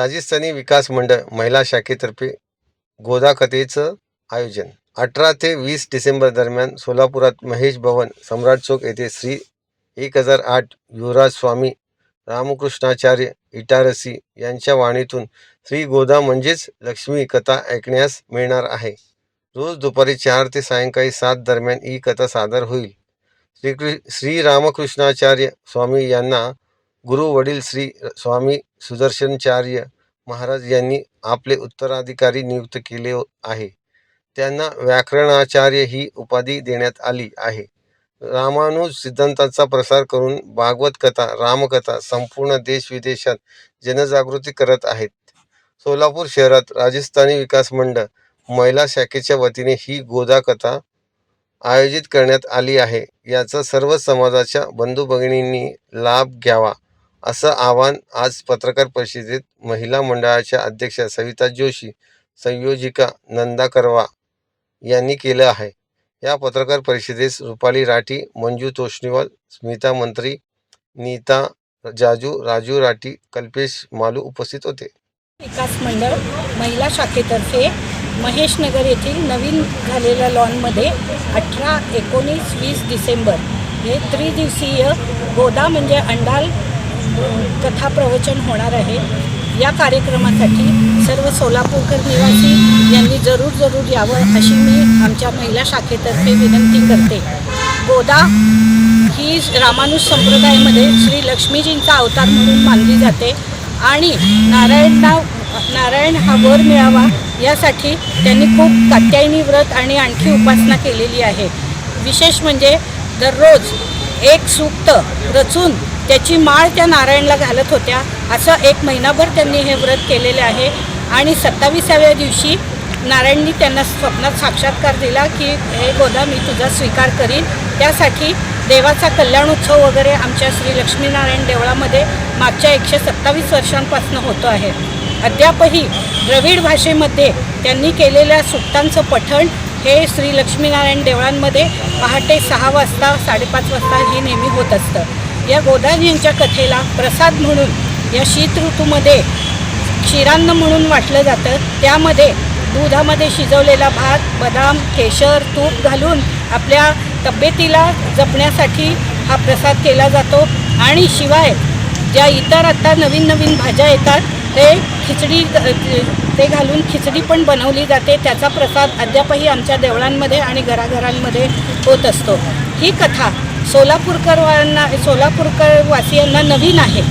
राजस्थानी विकास मंडळ महिला शाखेतर्फे गोदा कथेचं आयोजन. अठरा ते वीस डिसेंबर दरम्यान सोलापुरात महेश भवन सम्राट चौक येथे श्री एक हजार आठ युवराज स्वामी रामकृष्णाचार्य इटारसी यांच्या वाणीतून श्री गोदा म्हणजेच लक्ष्मी कथा ऐकण्यास मिळणार आहे. रोज दुपारी चार ते सायंकाळी सात दरम्यान ही कथा सादर होईल. श्रीकृ श्री रामकृष्णाचार्य स्वामी यांना गुरु वडील श्री स्वामी सुदर्शनचार्य महाराज यांनी आपले उत्तराधिकारी नियुक्त केले आहे. त्यांना व्याकरणाचार्य ही उपाधी देण्यात आली आहे. रामानुज सिद्धांताचा प्रसार करून भागवत कथा रामकथा संपूर्ण देश विदेशात जनजागृती करत आहेत. सोलापूर शहरात राजस्थानी विकास मंडळ महिला शाखेच्या वतीने ही गोदा कथा आयोजित करण्यात आली आहे. याचा सर्व समाजाच्या बंधू भगिनींनी लाभ घ्यावा. असं आवाहन आज पत्रकार परिषदेत महिला मंडळाच्या अध्यक्षा सविता जोशी संयोजिका नंदा करवा यांनी केलं आहे. या पत्रकार परिषदेस रुपाली राठी मंजू तोष्णीवाल स्मिता मंत्री नीता जाजू राजू राठी कल्पेश मालू उपस्थित होते. विकास मंडळ महिला शाखेतर्फे महेशनगर येथील नवीन झालेल्या लॉनमध्ये अठरा एकोणीस वीस डिसेंबर हे त्रिदिवसीय गोदा म्हणजे अंडाल कथा प्रवचन होणार आहे. या कार्यक्रमासाठी सर्व सोलापूरकर निवासी यांनी जरूर जरूर यावं अशी मी आमच्या महिला शाखेतर्फे विनंती करते. गोदा ही रामानुज संप्रदायामध्ये श्री लक्ष्मीजींचा अवतार म्हणून मानली जाते आणि नारायणना नारायण हा वर मिळावा यासाठी त्यांनी खूप कात्यायनी व्रत आणि आणखी उपासना केलेली आहे. विशेष म्हणजे दररोज एक सूक्त रचून त्याची माळ त्या नारायणला घालत होत्या. असं एक महिनाभर त्यांनी हे व्रत केलेले आहे. आणि सत्तावीसाव्या दिवशी नारायणनी त्यांना स्वप्नात साक्षात्कार दिला की हे गोदा मी तुझा स्वीकार करीन. त्यासाठी देवाचा कल्याणोत्सव वगैरे आमच्या श्री लक्ष्मीनारायण देवळामध्ये मागच्या एकशे सत्तावीस वर्षांपासून होतो आहे. अद्यापही द्रविड भाषेमध्ये त्यांनी केलेल्या सुक्तांचं पठण हे श्री लक्ष्मीनारायण देवळांमध्ये पहाटे सहा वाजता साडेपाच वाजता हे नेहमी होत असतं. या गोदान यांच्या कथेला प्रसाद म्हणून या शीत ऋतूमध्ये क्षीरान्न म्हणून वाटलं जातं. त्यामध्ये दुधामध्ये शिजवलेला भात बदाम केशर तूप घालून आपल्या तब्येतीला जपण्यासाठी हा प्रसाद केला जातो. आणि शिवाय ज्या इतर आत्ता नवीन नवीन भाज्या येतात ते खिचडी ते घालून खिचडी पण बनवली जाते. त्याचा प्रसाद अद्यापही आमच्या देवळांमध्ये आणि घराघरांमध्ये होत असतो. ही कथा सोलापूरकरांना सोलापूरकर वासियांना नवीन आहे.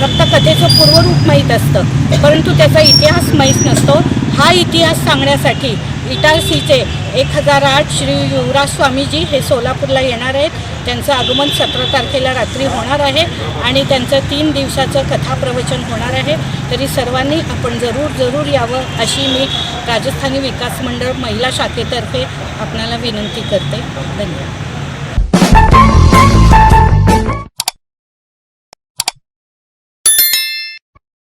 फक्त कथेचं पूर्वरूप माहीत असतं. परंतु त्याचा इतिहास माहीत नसतो. हा इतिहास सांगण्यासाठी इटारसीचे एक हजार आठ श्री युवराज स्वामीजी हे सोलापूरला येणार आहेत. त्यांचं आगमन सतरा तारखेला रात्री होणार आहे आणि त्यांचं तीन दिवसाचं कथाप्रवचन होणार आहे. तरी सर्वांनी आपण जरूर जरूर यावं अशी मी राजस्थानी विकास मंडळ महिला शाखेतर्फे आपणाला विनंती करते. धन्यवाद.